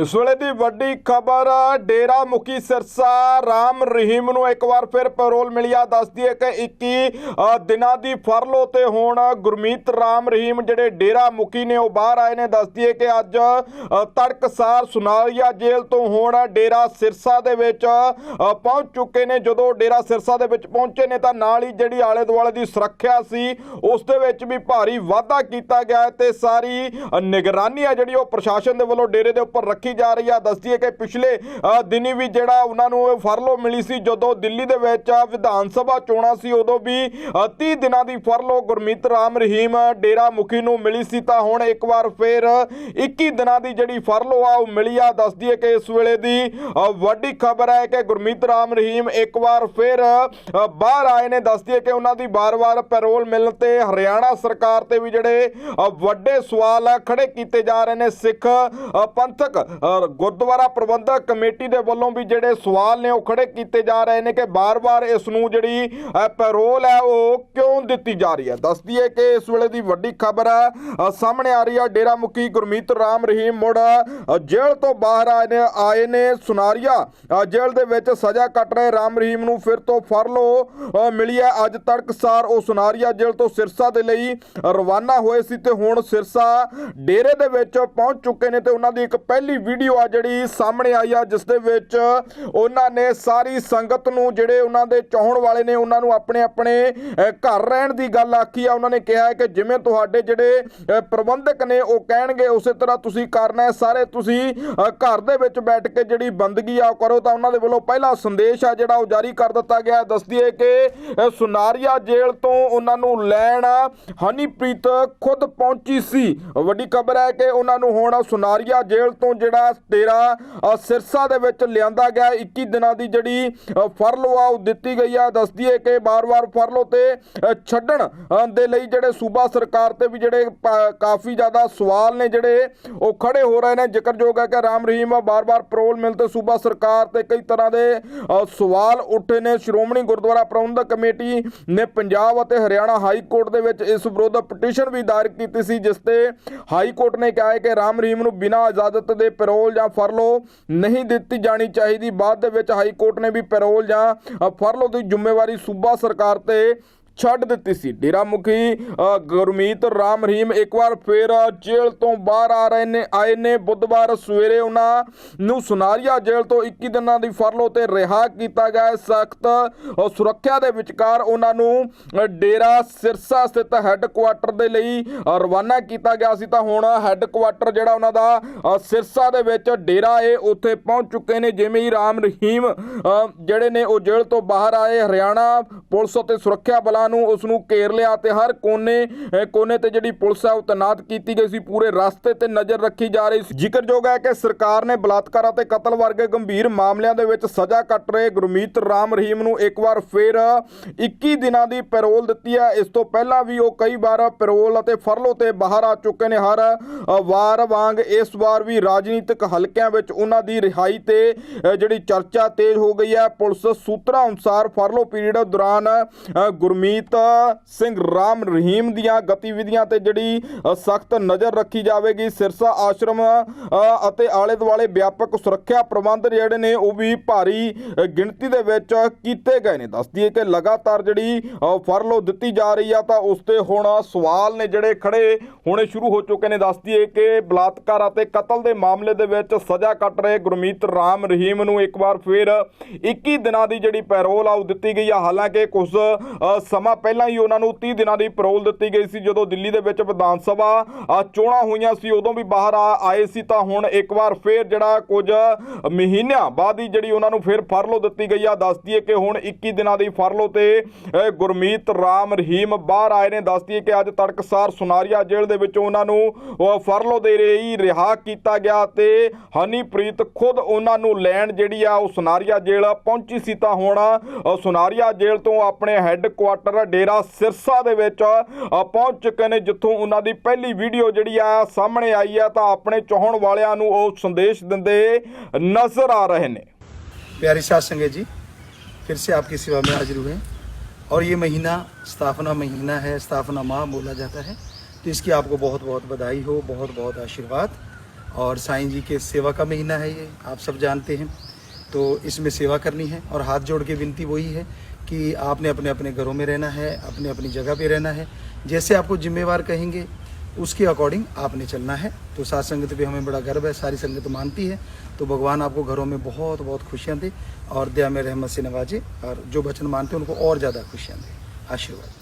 ਇਸ ਵੇਲੇ ਦੀ ਵੱਡੀ ਖਬਰ ਡੇਰਾ ਮੁਖੀ ਸਿਰਸਾ ਰਾਮ ਰਹੀਮ ਨੂੰ ਇੱਕ ਵਾਰ ਫਿਰ ਪੈਰੋਲ ਮਿਲਿਆ। ਦੱਸਦੀ ਹੈ ਕਿ 21 ਦਿਨਾਂ ਦੀ ਫਰਲੋ ਤੇ ਹੁਣ ਗੁਰਮੀਤ ਰਾਮ ਰਹੀਮ ਜਿਹੜੇ ਡੇਰਾ ਮੁਖੀ ਨੇ ਉਹ ਬਾਹਰ ਆਏ ਨੇ। ਦੱਸਦੀ ਹੈ ਕਿ ਅੱਜ ਅ, ਤੜਕਸਾਰ ਸੁਨਾਲੀਆ ਜੇਲ੍ਹ ਤੋਂ ਹੁਣ ਡੇਰਾ ਸਿਰਸਾ ਦੇ ਵਿੱਚ ਪਹੁੰਚ ਚੁੱਕੇ ਨੇ। ਜਦੋਂ ਡੇਰਾ ਸਿਰਸਾ ਦੇ ਵਿੱਚ ਪਹੁੰਚੇ ਨੇ ਤਾਂ ਨਾਲ ਹੀ ਜਿਹੜੀ ਆਲੇ ਦੁਆਲੇ ਦੀ ਸੁਰੱਖਿਆ ਸੀ ਉਸ ਦੇ ਵਿੱਚ ਵੀ ਭਾਰੀ ਵਾਧਾ ਕੀਤਾ ਗਿਆ ਹੈ ਤੇ ਸਾਰੀ ਨਿਗਰਾਨੀ ਆ ਜਿਹੜੀ ਉਹ ਪ੍ਰਸ਼ਾਸਨ ਦੇ ਵੱਲੋਂ ਡੇਰੇ ਦੇ ਉੱਪਰ ਰੱਖੀ ਜਾ ਰਹੀ ਆ, ਦੱਸਦੀ ਹੈ ਕਿ ਪਿਛਲੇ ਦਿਨੀ ਵੀ ਜਿਹੜਾ ਉਹਨਾਂ ਨੂੰ ਫਰਲੋ ਮਿਲੀ ਸੀ, ਜਦੋਂ ਦਿੱਲੀ ਦੇ ਵਿੱਚ ਵਿਧਾਨ ਸਭਾ ਚੋਣਾਂ ਸੀ, ਉਦੋਂ ਵੀ 30 ਦਿਨਾਂ ਦੀ ਫਰਲੋ ਗੁਰਮੀਤ ਰਾਮ ਰਹੀਮ ਡੇਰਾ ਮੁਖੀ ਨੂੰ ਮਿਲੀ ਸੀ, ਤਾਂ ਹੁਣ ਇੱਕ ਵਾਰ ਫੇਰ 21 ਦਿਨਾਂ ਦੀ ਜਿਹੜੀ ਫਰਲੋ ਆ, ਉਹ ਮਿਲੀ ਆ। ਦੱਸਦੀ ਹੈ ਕਿ ਇਸ ਵੇਲੇ ਦੀ ਵੱਡੀ ਖਬਰ ਹੈ ਕਿ ਗੁਰਮੀਤ ਰਾਮ ਰਹੀਮ ਇੱਕ ਵਾਰ ਫੇਰ ਬਾਹਰ ਆਏ ਨੇ। ਦੱਸਦੀ ਹੈ ਕਿ ਉਹਨਾਂ ਦੀ ਬਾਰ-ਬਾਰ ਪੈਰੋਲ ਮਿਲਣ ਤੇ ਹਰਿਆਣਾ ਸਰਕਾਰ ਤੇ ਵੀ ਜਿਹੜੇ ਵੱਡੇ ਸਵਾਲ ਖੜੇ ਕੀਤੇ ਜਾ ਰਹੇ ਨੇ। ਸਿੱਖ ਪੰਥਕ ਗੁਰਦੁਆਰਾ ਪ੍ਰਬੰਧਕ ਕਮੇਟੀ ਦੇ ਵੱਲੋਂ ਵੀ ਜਿਹੜੇ ਸਵਾਲ ਨੇ ਉਹ ਖੜੇ ਕੀਤੇ ਜਾ ਰਹੇ ਨੇ ਕਿ ਬਾਰ-ਬਾਰ ਇਸ ਨੂੰ ਜਿਹੜੀ ਪੈਰੋਲ ਹੈ ਉਹ ਕਿਉਂ ਦਿੱਤੀ ਜਾ ਰਹੀ ਹੈ? ਦੱਸਦੀ ਹੈ ਕਿ ਇਸ ਵੇਲੇ ਦੀ ਵੱਡੀ ਖਬਰ ਹੈ ਸਾਹਮਣੇ ਆ ਰਹੀ ਹੈ ਡੇਰਾ ਮੁਖੀ ਗੁਰਮੀਤ ਰਾਮ ਰਹੀਮ ਮੁੜ ਜੇਲ੍ਹ ਤੋਂ ਬਾਹਰ ਆਏ ਨੇ ਆਏ ਨੇ ਸੁਨਾਰੀਆ। ਜੇਲ੍ਹ ਦੇ ਵਿੱਚ ਸਜ਼ਾ ਕੱਟ ਰਹੇ ਰਾਮ ਰਹੀਮ ਨੂੰ ਫਿਰ ਤੋਂ ਫਰਲੋ ਮਿਲੀ ਹੈ ਅੱਜ ਤੜਕਸਾਰ ਉਹ ਸੁਨਾਰੀਆ ਜੇਲ੍ਹ ਤੋਂ ਸਿਰਸਾ ਦੇ ਲਈ ਰਵਾਨਾ ਹੋਏ ਸੀ ਤੇ ਹੁਣ ਸਿਰਸਾ ਡੇਰੇ ਦੇ ਵਿੱਚ ਪਹੁੰਚ ਚੁੱਕੇ ਨੇ ਤੇ ਉਹਨਾਂ ਦੀ ਇੱਕ ਪਹਿਲੀ ਵੀਡੀਓ ਆ ਜਿਹੜੀ ਸਾਹਮਣੇ ਆਈ ਆ, ਜਿਸ ਦੇ ਵਿੱਚ ਉਹਨਾਂ ਨੇ ਸਾਰੀ ਸੰਗਤ ਨੂੰ ਜਿਹੜੇ ਉਹਨਾਂ ਦੇ ਚਾਹਣ ਵਾਲੇ ਨੇ, ਉਹਨਾਂ ਨੂੰ ਆਪਣੇ ਆਪਣੇ ਘਰ ਰਹਿਣ ਦੀ ਗੱਲ ਆਖੀ ਆ। ਉਹਨਾਂ ਨੇ ਕਿਹਾ ਹੈ ਕਿ ਜਿਵੇਂ ਤੁਹਾਡੇ ਜਿਹੜੇ ਪ੍ਰਬੰਧਕ ਨੇ, ਉਹ ਕਹਿਣਗੇ, ਉਸੇ ਤਰ੍ਹਾਂ ਤੁਸੀਂ ਕਰਨਾ ਹੈ। ਸਾਰੇ ਤੁਸੀਂ ਘਰ ਦੇ ਵਿੱਚ ਬੈਠ ਕੇ ਜਿਹੜੀ ਬੰਦਗੀ ਆ, ਉਹ ਕਰੋ। ਤਾਂ ਉਹਨਾਂ ਦੇ ਵੱਲੋਂ ਪਹਿਲਾ ਸੰਦੇਸ਼ ਆ ਜਿਹੜਾ ਉਹ ਜਾਰੀ ਕਰ ਦਿੱਤਾ ਗਿਆ। ਦੱਸਦੀ ਹੈ ਕਿ ਸੁਨਾਰੀਆ ਜੇਲ੍ਹ ਤੋਂ ਉਹਨਾਂ ਨੂੰ ਲੈਣ ਹਨੀਪ੍ਰੀਤ ਖੁਦ ਪਹੁੰਚੀ ਸੀ। ਵੱਡੀ ਖਬਰ ਹੈ ਕਿ ਉਹਨਾਂ ਨੂੰ ਹੁਣ ਸੁਨਾਰੀਆ ਜੇਲ੍ਹ ਤੋਂ ਜਿਹੜਾ ਤੇਰਾ ਸਿਰਸਾ ਦੇ ਵਿੱਚ ਲਿਆਂਦਾ ਗਿਆ 21 ਦਿਨਾਂ ਦੀ ਜਿਹੜੀ ਫਰਲੋ ਆ, ਉਹ ਦਿੱਤੀ ਗਈ ਆ। ਦੱਸਦੀ ਹੈ ਕਿ ਬਾਰ-ਬਾਰ ਫਰਲੋ ਤੇ ਛੱਡਣ ਦੇ ਲਈ ਜਿਹੜੇ ਸੂਬਾ ਸਰਕਾਰ ਤੇ ਵੀ ਜਿਹੜੇ ਕਾਫੀ ਜ਼ਿਆਦਾ ਸਵਾਲ ਨੇ ਜਿਹੜੇ, ਉਹ ਖੜੇ ਹੋ ਰਹੇ ਨੇ। ਜ਼ਿਕਰਯੋਗ ਹੈ ਕਿ ਰਾਮ ਰਹੀਮ ਬਾਰ-ਬਾਰ ਪੈਰੋਲ ਮਿਲ ਤੇ ਸੂਬਾ ਸਰਕਾਰ ਤੇ ਕਈ ਤਰ੍ਹਾਂ ਦੇ ਸਵਾਲ ਉੱਠੇ ਨੇ। ਸ਼੍ਰੋਮਣੀ ਗੁਰਦੁਆਰਾ ਪ੍ਰਬੰਧਕ ਕਮੇਟੀ ਨੇ ਪੰਜਾਬ ਅਤੇ ਹਰਿਆਣਾ ਹਾਈ ਕੋਰਟ ਦੇ ਵਿੱਚ ਇਸ ਵਿਰੁੱਧ ਪਟੀਸ਼ਨ ਵੀ ਦਾਇਰ ਕੀਤੀ ਸੀ, ਜਿਸ ਤੇ ਹਾਈ ਕੋਰਟ ਨੇ ਕਿਹਾ ਹੈ ਕਿ ਰਾਮ ਰਹੀਮ ਨੂੰ ਬਿਨਾਂ ਇਜਾਜ਼ਤ ਦੇ ਪੈਰੋਲ ਜਾਂ ਫਰਲੋ ਨਹੀਂ ਦਿੱਤੀ ਜਾਣੀ ਚਾਹੀਦੀ। ਬਾਅਦ ਦੇ ਵਿੱਚ ਹਾਈ ਕੋਰਟ ਨੇ ਵੀ ਪੈਰੋਲ ਜਾਂ ਫਰਲੋ ਦੀ ਜ਼ਿੰਮੇਵਾਰੀ ਸੂਬਾ ਸਰਕਾਰ ਤੇ ਛੱਡ ਦਿੱਤੀ ਸੀ। ਡੇਰਾ ਮੁਖੀ ਗੁਰਮੀਤ, ਰਾਮ, ਰਹੀਮ ਇੱਕ ਵਾਰ ਫੇਰ ਜੇਲ੍ਹ ਤੋਂ ਬਾਹਰ ਆ ਰਹੇ ਨੇ, ਆਏ ਨੇ। ਬੁੱਧਵਾਰ ਸਵੇਰੇ ਉਹਨਾਂ ਨੂੰ ਸੁਨਾਰੀਆ ਜੇਲ੍ਹ ਤੋਂ 21 ਦਿਨਾਂ ਦੀ ਫਰਲੋ ਤੇ ਰਿਹਾ ਕੀਤਾ ਗਿਆ ਹੈ। ਸਖਤ ਸੁਰੱਖਿਆ ਦੇ ਵਿਚਕਾਰ ਉਹਨਾਂ ਨੂੰ ਡੇਰਾ ਸਿਰਸਾ ਸਥਿਤ ਹੈੱਡਕੁਆਟਰ ਦੇ ਲਈ ਰਵਾਨਾ ਕੀਤਾ ਗਿਆ ਸੀ। ਤਾਂ ਹੁਣ ਹੈੱਡਕੁਆਟਰ ਜਿਹੜਾ ਉਹਨਾਂ ਦਾ ਸਿਰਸਾ ਦੇ ਵਿੱਚ ਡੇਰਾ ਏ, ਉੱਥੇ ਪਹੁੰਚ ਚੁੱਕੇ ਨੇ। ਜਿਵੇਂ ਹੀ ਰਾਮ, ਰਹੀਮ ਜਿਹੜੇ ਨੇ ਉਹ ਜੇਲ੍ਹ ਤੋਂ ਬਾਹਰ ਆਏ, ਹਰਿਆਣਾ ਪੁਲਿਸ ਅਤੇ ਸੁਰੱਖਿਆ ਬਲਾਂ ਨੂੰ ਉਸ ਨੂੰ ਘੇਰ ਲਿਆ ਤੇ ਹਰ ਕੋਨੇ ਕੋਨੇ ਤੇ ਜਿਹੜੀ ਪੁਲਿਸ ਹੈ ਉਹ ਤੈਨਾਤ ਕੀਤੀ ਗਈ ਸੀ, ਪੂਰੇ ਰਸਤੇ ਤੇ ਨਜ਼ਰ ਰੱਖੀ ਜਾ ਰਹੀ ਸੀ। ਜ਼ਿਕਰਯੋਗ ਹੈ ਕਿ ਸਰਕਾਰ ਨੇ ਬਲਾਤਕਾਰ ਅਤੇ ਕਤਲ ਵਰਗੇ ਗੰਭੀਰ ਮਾਮਲਿਆਂ ਦੇ ਵਿੱਚ ਸਜ਼ਾ ਕੱਟ ਰਹੇ ਗੁਰਮੀਤ ਰਾਮ ਰਹੀਮ ਨੂੰ ਇੱਕ ਵਾਰ ਫਿਰ 21 ਦਿਨਾਂ ਦੀ ਪੈਰੋਲ ਦਿੱਤੀ ਹੈ। ਇਸ ਤੋਂ ਪਹਿਲਾਂ ਵੀ ਉਹ ਕਈ ਵਾਰ ਪੈਰੋਲ ਅਤੇ ਫਰਲੋ ਤੇ ਬਾਹਰ ਆ ਚੁੱਕੇ ਨੇ। ਹਰ ਵਾਰ ਵਾਂਗ ਇਸ ਵਾਰ ਵੀ ਰਾਜਨੀਤਿਕ ਹਲਕਿਆਂ ਵਿੱਚ ਉਹਨਾਂ ਦੀ ਰਿਹਾਈ ਤੇ ਜਿਹੜੀ ਚਰਚਾ ਤੇਜ਼ ਹੋ ਗਈ ਹੈ। ਪੁਲਿਸ ਸੂਤਰਾਂ ਅਨੁਸਾਰ ਫਰਲੋ ਪੀਰੀਅਡ ਦੌਰਾਨ ਗੁਰਮੀਤ ਗੁਰਮੀਤ ਸਿੰਘ ਰਾਮ ਰਹੀਮ ਦੀਆਂ ਗਤੀਵਿਧੀਆਂ ਤੇ ਜਿਹੜੀ ਸਖਤ ਨਜ਼ਰ ਰੱਖੀ ਜਾਵੇਗੀ। ਸਿਰਸਾ ਆਸ਼ਰਮ ਅਤੇ ਆਲੇ ਦੁਆਲੇ ਵਿਆਪਕ ਸੁਰੱਖਿਆ ਪ੍ਰਬੰਧ ਜਿਹੜੇ ਨੇ ਉਹ ਵੀ ਭਾਰੀ ਗਿਣਤੀ ਦੇ ਵਿੱਚ ਕੀਤੇ ਗਏ ਨੇ। ਦੱਸਦੀ ਹੈ ਕਿ ਲਗਾਤਾਰ ਜਿਹੜੀ ਅ, ਫਰਲੋ ਦਿੱਤੀ ਜਾ ਰਹੀ ਆ ਤਾਂ ਉਸ ਤੇ ਹੁਣ ਸਵਾਲ ਨੇ ਜਿਹੜੇ ਖੜੇ ਹੋਣੇ ਸ਼ੁਰੂ ਹੋ ਚੁੱਕੇ ਨੇ। ਦੱਸਦੀ ਹੈ ਕਿ ਬਲਾਤਕਾਰ ਅਤੇ ਕਤਲ ਦੇ ਮਾਮਲੇ ਦੇ ਵਿੱਚ ਸਜ਼ਾ ਕੱਟ ਰਹੇ ਗੁਰਮੀਤ ਰਾਮ ਰਹੀਮ ਨੂੰ ਇੱਕ ਵਾਰ ਫਿਰ 21 ਦਿਨਾਂ ਦੀ ਜਿਹੜੀ ਪੈਰੋਲ ਆ ਉਹ ਦਿੱਤੀ ਗਈ ਆ। ਹਾਲਾਂਕਿ ਕੁਝ ਸਮਾਂ ਪਹਿਲਾਂ ਹੀ ਉਹਨਾਂ ਨੂੰ 30 ਦਿਨਾਂ ਦੀ ਪੈਰੋਲ ਦਿੱਤੀ ਗਈ ਸੀ। ਜਦੋਂ ਦਿੱਲੀ ਦੇ ਵਿੱਚ ਵਿਧਾਨ ਸਭਾ ਚੋਣਾਂ ਹੋਈਆਂ ਸੀ, ਉਦੋਂ ਵੀ ਬਾਹਰ ਆ- ਆਏ ਸੀ ਤਾਂ ਹੁਣ ਇੱਕ ਵਾਰ ਫਿਰ ਜਿਹੜਾ ਕੁਝ ਮਹੀਨਿਆਂ ਬਾਅਦ ਹੀ ਜਿਹੜੀ ਉਹਨਾਂ ਨੂੰ ਫਿਰ ਫਰਲੋ ਦਿੱਤੀ ਗਈ ਆ। ਦੱਸਦੀ ਹੈ ਕਿ ਹੁਣ 21 ਦਿਨਾਂ ਦੀ ਫਰਲੋ ਤੇ ਗੁਰਮੀਤ ਰਾਮ ਰਹੀਮ ਬਾਹਰ ਆਏ ਨੇ। ਦੱਸਦੀ ਹੈ ਕਿ ਅੱਜ ਤੜਕਸਾਰ ਸੁਨਾਰੀਆ ਜੇਲ੍ਹ ਦੇ ਵਿੱਚ ਉਹਨਾਂ ਨੂੰ ਫਰਲੋ ਦੇ ਰਹੀ ਰਿਹਾ ਕੀਤਾ ਗਿਆ ਤੇ ਹਨੀਪ੍ਰੀਤ ਖੁਦ ਉਹਨਾਂ ਨੂੰ ਲੈਣ ਜਿਹੜੀ ਆ, ਉਹ ਸੁਨਾਰੀਆ ਜੇਲ੍ਹ ਪਹੁੰਚੀ ਸੀ ਤਾਂ ਹੁਣ ਸੁਨਾਰੀਆ ਜੇਲ੍ਹ ਤੋਂ ਆਪਣੇ ਹੈੱਡਕੁਆਟਰ ਡੇਰਾ ਸਿਰਸਾ ਦੇ ਵਿੱਚ ਅ, ਪਹੁੰਚ ਚੁੱਕੇ ਨੇ ਜਿੱਥੋਂ ਉਹਨਾਂ ਦੀ ਪਹਿਲੀ ਵੀਡੀਓ ਜਿਹੜੀ ਆ ਸਾਹਮਣੇ ਆਈ ਆ ਤਾਂ ਆਪਣੇ ਚਾਹਣ ਵਾਲਿਆਂ ਨੂੰ ਉਹ ਸੰਦੇਸ਼ ਦਿੰਦੇ ਨਜ਼ਰ ਆ ਰਹੇ ਨੇ प्यारी साथ संगत जी फिर से आपकी सेवा में हाजिर हुए और ये महीना स्थापना महीना है स्थापना माह बोला जाता है तो इसकी आपको बहुत बहुत बधाई हो बहुत बहुत आशीर्वाद और साईं जी के सेवा का महीना है ये आप सब जानते हैं तो इसमें सेवा करनी है और हाथ जोड़ के विनती वही है कि आपने अपने अपने घरों में रहना है, अपने अपनी जगह पे रहना है। जैसे आपको जिम्मेवार कहेंगे, उसके अकॉर्डिंग आपने चलना है। तो सात संगत पे हमें बड़ा गर्व है, सारी संगत मानती है। तो भगवान आपको घरों में बहुत बहुत खुशियाँ दे और दया में रहमत से नवाजे और जो वचन मानते हैं उनको और ज़्यादा खुशियाँ दे। आशीर्वाद।